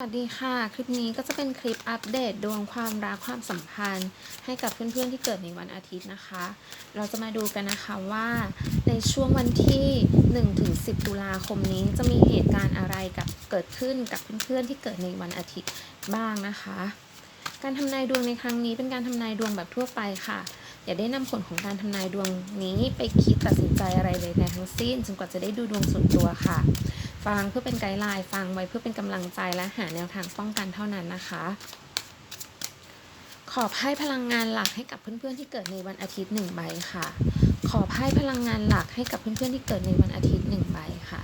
สวัสดีค่ะ คลิปนี้ก็จะเป็นคลิปอัปเดตดวงความรักความสัมพันธ์ ให้กับเพื่อนๆที่เกิดในวันอาทิตย์นะคะ เราจะมาดูกันนะคะว่าในช่วงวันที่1ถึง10 ตุลาคมนี้จะมีเหตุการณ์อะไรกับเกิดขึ้นกับเพื่อนๆที่เกิดในวันอาทิตย์บ้างนะคะ การทำนายดวงในครั้งนี้เป็นการทำนายดวงแบบทั่วไปค่ะ อย่าได้นำผลของการทำนายดวงนี้ไปคิดตัดสินใจอะไรเลยในทั้งสิ้นจนกว่าจะได้ดูดวงส่วนตัวค่ะ ฟังเพื่อเป็นไกด์ไลน์ฟังไว้เพื่อเป็นกำลังใจและหาแนวทางป้องกันเท่านั้นนะคะ ขอไพ่พลังงานหลักให้กับเพื่อนๆที่เกิดในวันอาทิตย์หนึ่งใบค่ะ ขอไพ่พลังงานหลักให้กับเพื่อนๆที่เกิดในวันอาทิตย์หนึ่งใบค่ะ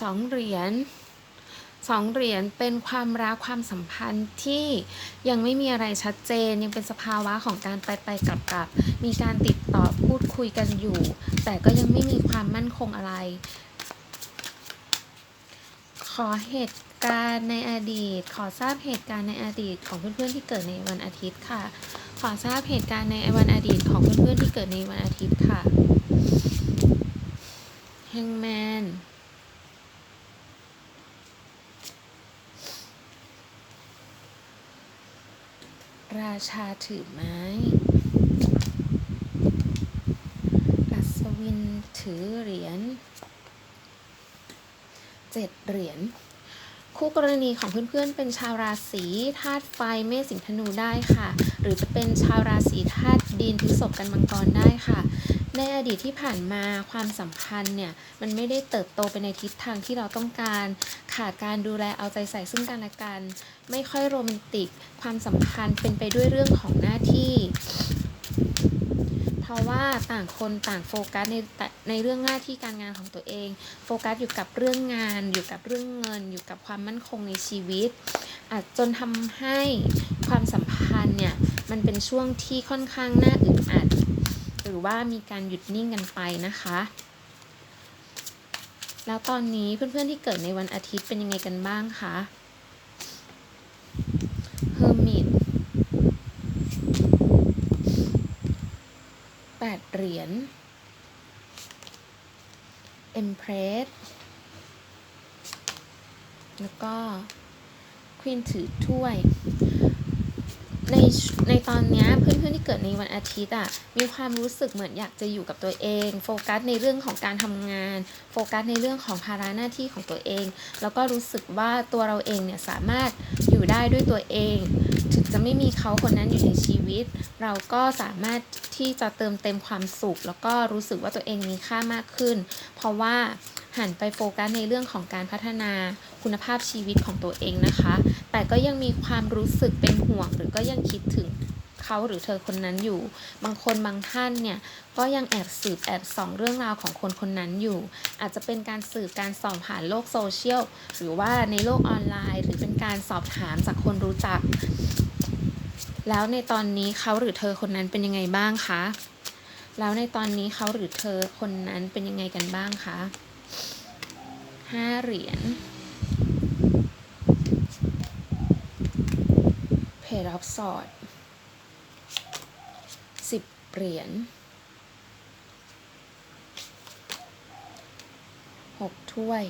สองเหรียญสองเหรียญเป็นความรักความสัมพันธ์ที่ยังไม่มีอะไรชัดเจน ยังเป็นสภาวะของการไปไปกลับกลับมีการติดต่อพูดคุยกันอยู่ แต่ก็ยังไม่มีความมั่นคงอะไร ขอเหตุการณ์ในอดีต ขอทราบเหตุการณ์ในอดีตของเพื่อนๆที่เกิดในวันอาทิตย์ค่ะ ขอทราบเหตุการณ์ในวันอดีตของเพื่อนๆที่เกิดในวันอาทิตย์ค่ะแฮงแมนราชาถือไม้ 7 เหรียญ คู่กรณีของเพื่อนๆ เป็นชาวราศีธาตุไฟเมษสิงธนูได้ค่ะ หรือจะเป็นชาวราศีธาตุดินพฤษภกันมังกรได้ค่ะ ในอดีตที่ผ่านมาความสัมพันธ์เนี่ย มันไม่ได้เติบโตไปในทิศทางที่เราต้องการ ขาดการดูแลเอาใจใส่ซึ่งกันและกัน ไม่ค่อยโรแมนติก ความสัมพันธ์เป็นไปด้วยเรื่องของหน้าที่ ราะว่าต่างคนต่างโฟกัสในในเรื่องหน้าที่การงานของตัวเอง โฟกัสอยู่กับเรื่องงาน อยู่กับเรื่องเงิน อยู่กับความมั่นคงในชีวิตอาจจนทำให้ความสัมพันธ์เนี่ยมันเป็นช่วงที่ค่อนข้างน่าอึดอัด หรือว่ามีการหยุดนิ่งกันไปนะคะแล้วตอนนี้เพื่อนๆที่เกิดในวันอาทิตย์เป็นยังไงกันบ้างคะ 8 เหรียญ Empress แล้วก็ควีนถือถ้วย ในในตอนนี้เพื่อนๆที่เกิดในวันอาทิตย์อะมีความรู้สึกเหมือนอยากจะอยู่กับตัวเอง โฟกัสในเรื่องของการทำงาน โฟกัสในเรื่องของภาระหน้าที่ของตัวเอง แล้วก็รู้สึกว่าตัวเราเองเนี่ยสามารถอยู่ได้ด้วยตัวเอง ถึงจะไม่มีเขาคนนั้นอยู่ในชีวิต เราก็สามารถที่จะเติมเต็มความสุข แล้วก็รู้สึกว่าตัวเองมีค่ามากขึ้น เพราะว่า หันไปโฟกัสในเรื่องของการพัฒนาคุณภาพชีวิตของตัวเองนะคะ แต่ก็ยังมีความรู้สึกเป็นห่วง หรือก็ยังคิดถึงเขาหรือเธอคนนั้นอยู่ บางคนบางท่านเนี่ยก็ยังแอบสืบแอบส่องเรื่องราวของคนคนนั้นอยู่ อาจจะเป็นการสืบการส่องผ่านโลกโซเชียลหรือว่าในโลกออนไลน์ หรือเป็นการสอบถามจากคนรู้จัก แล้วในตอนนี้เขาหรือเธอคนนั้นเป็นยังไงบ้างคะ แล้วในตอนนี้เขาหรือเธอคนนั้นเป็นยังไงกันบ้างคะ ห้าเหรียญเพจรับสอดสิบเหรียญหกถ้วย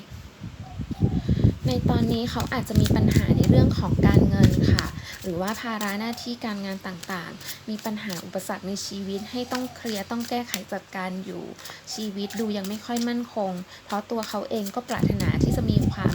ในตอนนี้เขาอาจจะมีปัญหาในเรื่องของการเงินค่ะ หรือว่าภาระหน้าที่การงานต่างๆ มีปัญหาอุปสรรคในชีวิตให้ต้องเคลียร์ต้องแก้ไขจัดการอยู่ ชีวิตดูยังไม่ค่อยมั่นคง เพราะตัวเขาเองก็ปรารถนาที่จะมีความ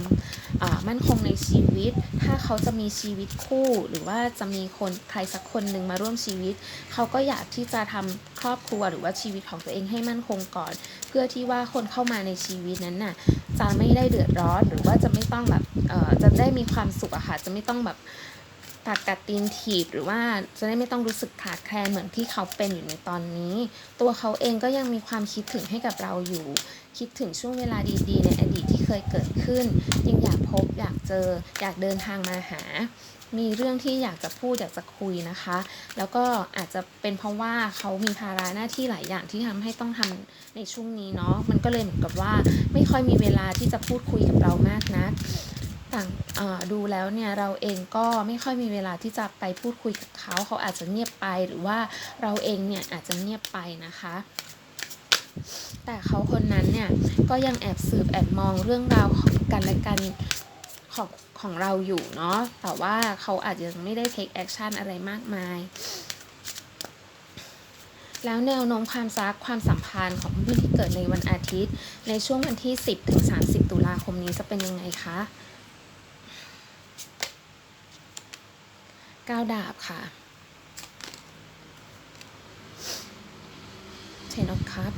มั่นคงในชีวิต ถ้าเขาจะมีชีวิตคู่ หรือว่าจะมีคนใครสักคนหนึ่งมาร่วมชีวิต เขาก็อยากที่จะทำครอบครัวหรือว่าชีวิตของตัวเองให้มั่นคงก่อน เพื่อที่ว่าคนเข้ามาในชีวิตนั้นน่ะจะไม่ได้เดือดร้อนหรือว่าจะไม่ต้องแบบเอ่อจะได้มีความสุขอะค่ะจะไม่ต้องแบบตัดกัดตีนถีบหรือว่าจะได้ไม่ต้องรู้สึกขาดแคลนเหมือนที่เขาเป็นอยู่ในตอนนี้ ตัวเขาเองก็ยังมีความคิดถึงให้กับเราอยู่ คิดถึงช่วงเวลาดีๆ ในอดีตที่ เคยเกิดขึ้นยังอยากพบอยากเจอ อยากเดินทางมาหา มีเรื่องที่อยากจะพูดอยากจะคุยนะคะ แล้วก็อาจจะเป็นเพราะว่าเขามีภาระหน้าที่หลายอย่างที่ทำให้ต้องทำในช่วงนี้เนาะมันก็เลยเหมือนกับว่าไม่ค่อยมีเวลาที่จะพูดคุยกับเรามากนะักต่างดูแล้วเนี่ยเราเองก็ไม่ค่อยมีเวลาที่จะไปพูดคุยกับเขา เขาอาจจะเงียบไปหรือว่าเราเองเนี่ยอาจจะเงียบไปนะคะ แต่เขาคนนั้นเนี่ยก็ยังแอบสืบแอบมองเรื่องราวของกันและกันของของเราอยู่เนาะ แต่ว่าเขาอาจจะยังไม่ได้ take action อะไรมากมาย แล้วแนวโน้มความรักความสัมพันธ์ของผู้ที่เกิดในวันอาทิตย์ ในช่วงวันที่ 10 ถึง 30 ตุลาคมนี้จะเป็นยังไงคะก้าวดาบค่ะเทนอคัพ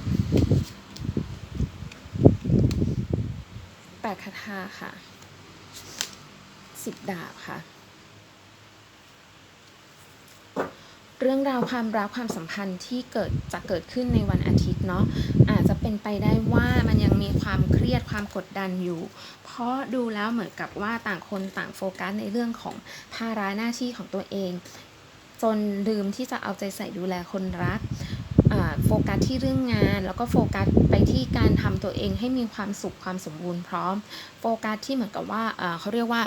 แปดคาถาค่ะสิบดาบค่ะ เรื่องราวความรักความสัมพันธ์ที่เกิดจะเกิดขึ้นในวันอาทิตย์เนาะอาจจะเป็นไปได้ว่ามันยังมีความเครียดความกดดันอยู่ เพราะดูแล้วเหมือนกับว่าต่างคนต่างโฟกัสในเรื่องของภาระหน้าที่ของตัวเอง จนลืมที่จะเอาใจใส่ดูแลคนรัก โฟกัสที่เรื่องงาน แล้วก็โฟกัสไปที่การทำตัวเองให้มีความสุขความสมบูรณ์พร้อม โฟกัสที่เหมือนกับว่าเขาเรียกว่า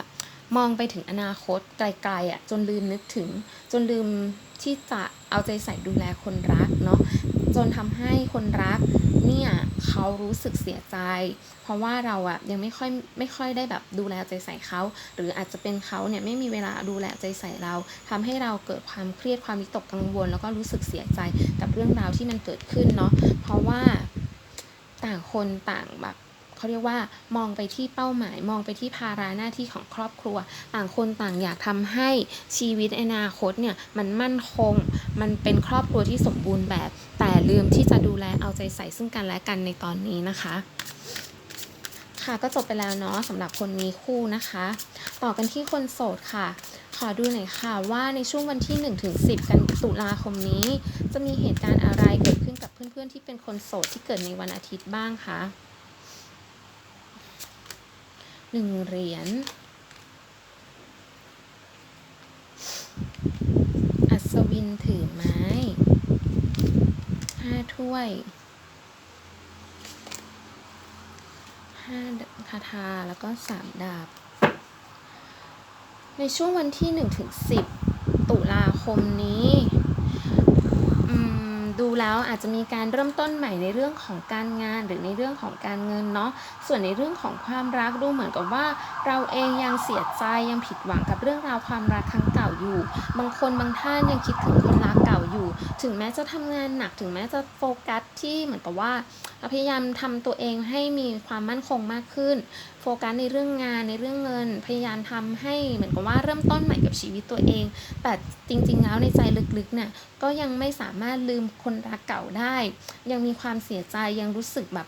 มองไปถึงอนาคตไกลๆอะจนลืมนึกถึงจนลืมที่จะเอาใจใส่ดูแลคนรักเนาะจนทำให้คนรักเนี่ยเขารู้สึกเสียใจ เพราะว่าเราอะยังไม่ค่อยไม่ค่อยได้แบบดูแลใจใส่เขา หรืออาจจะเป็นเขาเนี่ยไม่มีเวลาดูแลใจใส่เราทำให้เราเกิดความเครียดความวิตกกังวล แล้วก็รู้สึกเสียใจกับเรื่องราวที่มันเกิดขึ้นเนาะเพราะว่าต่างคนต่างแบบ เขาเรียกว่ามองไปที่เป้าหมาย มองไปที่ภาระหน้าที่ของครอบครัว ต่างคนต่างอยากทำให้ชีวิตอนาคตเนี่ยมันมั่นคง มันเป็นครอบครัวที่สมบูรณ์แบบ แต่ลืมที่จะดูแลเอาใจใส่ซึ่งกันและกันในตอนนี้นะคะค่ะก็จบไปแล้วเนาะสำหรับคนมีคู่นะคะ ต่อกันที่คนโสดค่ะ ขอดูหน่อยค่ะว่าในช่วงวันที่1ถึง10 กันตุลาคมนี้ จะมีเหตุการณ์อะไรเกิดขึ้นกับเพื่อนๆที่เป็นคนโสดที่เกิดในวันอาทิตย์บ้างคะ หนึ่งเหรียญ อัศวินถือไม้ห้าถ้วยห้าคาถาแล้วก็สามดาบ ในช่วงวันที่หนึ่งถึงสิบตุลาคมนี้ ดูแล้วอาจจะมีการเริ่มต้นใหม่ในเรื่องของการงานหรือในเรื่องของการเงินเนาะส่วนในเรื่องของความรักดูเหมือนกับว่า เราเองยังเสียใจยังผิดหวังกับเรื่องราวความรักครั้งเก่าอยู่ บางคนบางท่านยังคิดถึงคนรัก เก่าอยู่ ถึงแม้จะทำงานหนักถึงแม้จะโฟกัสที่เหมือนกับว่าพยายามทำตัวเองให้มีความมั่นคงมากขึ้น โฟกัสในเรื่องงานในเรื่องเงิน พยายามทำให้เหมือนกับว่าเริ่มต้นใหม่กับชีวิตตัวเอง แต่จริง ๆ แล้วในใจลึกๆเนี่ยก็ยังไม่สามารถลืมคนรักเก่าได้ ยังมีความเสียใจยังรู้สึกแบบ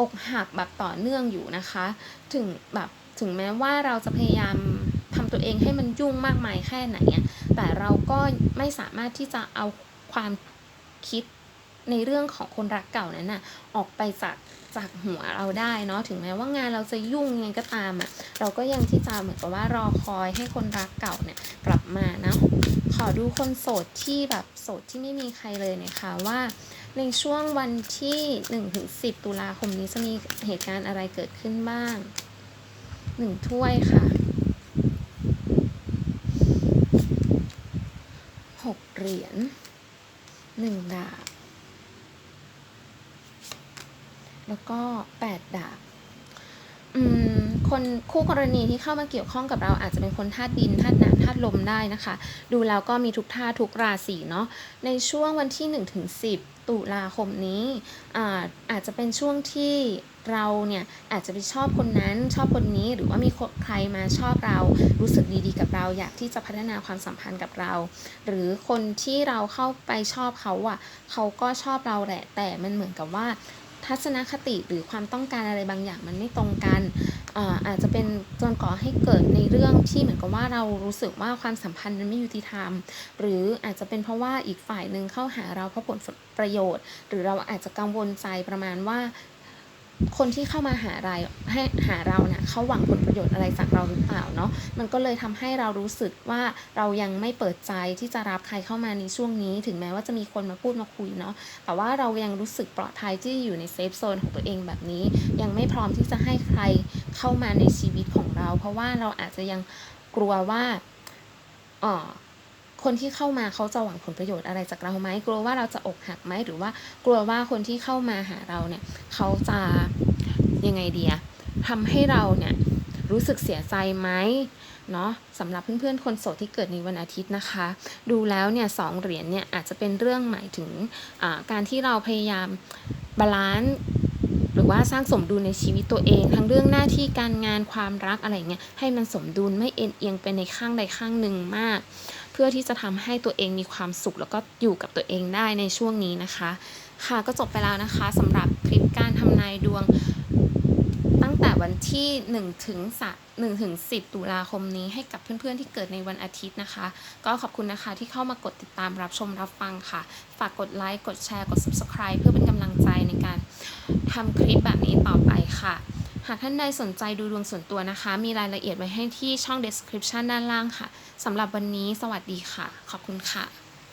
อกหักแบบต่อเนื่องอยู่นะคะ ถึงแบบถึงแม้ว่าเราจะพยายาม ทำตัวเองให้มันยุ่งมากมายแค่ไหนแต่เราก็ไม่สามารถที่จะเอาความคิดในเรื่องของคนรักเก่านั้นน่ะออกไปจากจากหัวเราได้เนาะถึงแม้ว่างานเราจะยุ่งยังไงก็ตามอะ่ะเราก็ยังที่จะเหมือนกับว่ารอคอยให้คนรักเก่าเนี่ยกลับมานะขอดูคนโสดที่แบบโสดที่ไม่มีใครเลยนะคะว่าในช่วงวันที่1ถึง10 ตุลาคมนี้จะมีเหตุการณ์อะไรเกิดขึ้นบ้างหนึ่งถ้วยค่ะหก เหรียญหนึ่งดาบ แล้วก็แปดดาบคนคู่กรณีที่เข้ามาเกี่ยวข้องกับเราอาจจะเป็นคนธาตุดินธาตุน้ำธาตุลมได้นะคะ ดูแล้วก็มีทุกธาตุทุกราศีเนาะในช่วงวันที่1ถึง10 ตุลาคมนี้อาอาจจะเป็นช่วงที่ เราเนี่ยอาจจะไปชอบคนนั้นชอบคนนี้หรือว่ามีใครมาชอบเรา รู้สึกดีๆ กับเรา อยากที่จะพัฒนาความสัมพันธ์กับเรา หรือคนที่เราเข้าไปชอบเขาอะเขาก็ชอบเราแหละ แต่มันเหมือนกับว่าทัศนคติหรือความต้องการอะไรบางอย่างมันไม่ตรงกันอาอาจจะเป็นจนก่อให้เกิดในเรื่องที่เหมือนกับว่าเรารู้สึกว่าความสัมพันธ์มันไม่ยุติธรรม หรืออาจจะเป็นเพราะว่าอีกฝ่ายหนึ่งเข้าหาเราเพราะผลประโยชน์ หรือเราอาจจะกังวลใจประมาณว่า คนที่เข้ามาหาเราให้หาเราเนะ่ยเขาหวังผลประโยชน์อะไรจากเราหรือเปล่าเนาะมันก็เลยทำให้เรารู้สึกว่าเรายังไม่เปิดใจที่จะรับใครเข้ามาในช่วงนี้ ถึงแม้ว่าจะมีคนมาพูดมาคุยเนาะแต่ว่าเรายังรู้สึกปลอดภัยที่อยู่ในเซฟโซนของตัวเองแบบนี้ ยังไม่พร้อมที่จะให้ใครเข้ามาในชีวิตของเรา เพราะว่าเราอาจจะยังกลัวว่าอ๋อ คนที่เข้ามาเขาจะหวังผลประโยชน์อะไรจากเราไหมกลัวว่าเราจะอกหักไหมหรือว่ากลัวว่าคนที่เข้ามาหาเราเนี่ยเขาจะยังไงเดียทำให้เราเนี่ยรู้สึกเสียใจไหมเนาะสำหรับเพื่อนๆ คนโสดที่เกิดในวันอาทิตย์นะคะ ดูแล้วเนี่ยสองเหรียญเนี่ยอาจจะเป็นเรื่องหมายถึงการที่เราพยายามบาลานซ์หรือว่าสร้างสมดุลในชีวิตตัวเอง ทั้งเรื่องหน้าที่การงานความรักอะไรเงี้ยให้มันสมดุลไม่เอ็นเอียงไปในข้างใดข้างหนึ่งมาก พื่อที่จะทำให้ตัวเองมีความสุข แล้วก็อยู่กับตัวเองได้ในช่วงนี้นะคะ ค่ะก็จบไปแล้วนะคะสำหรับคลิปการทำนายดวง ตั้งแต่วันที่1ถึง1ถึง10 ตุลาคมนี้ให้กับเพื่อนๆที่เกิดในวันอาทิตย์นะคะ ก็ขอบคุณนะคะที่เข้ามากดติดตามรับชมรับฟังค่ะ ฝากกดไลค์กดแชร์กด Subscribe เพื่อเป็นกำลังใจในการทำคลิปแบบนี้ต่อไปค่ะ หากท่านใดสนใจดูดวงส่วนตัวนะคะ มีรายละเอียดไว้ให้ที่ช่อง description ด้านล่างค่ะสำหรับวันนี้สวัสดีค่ะ ขอบคุณค่ะ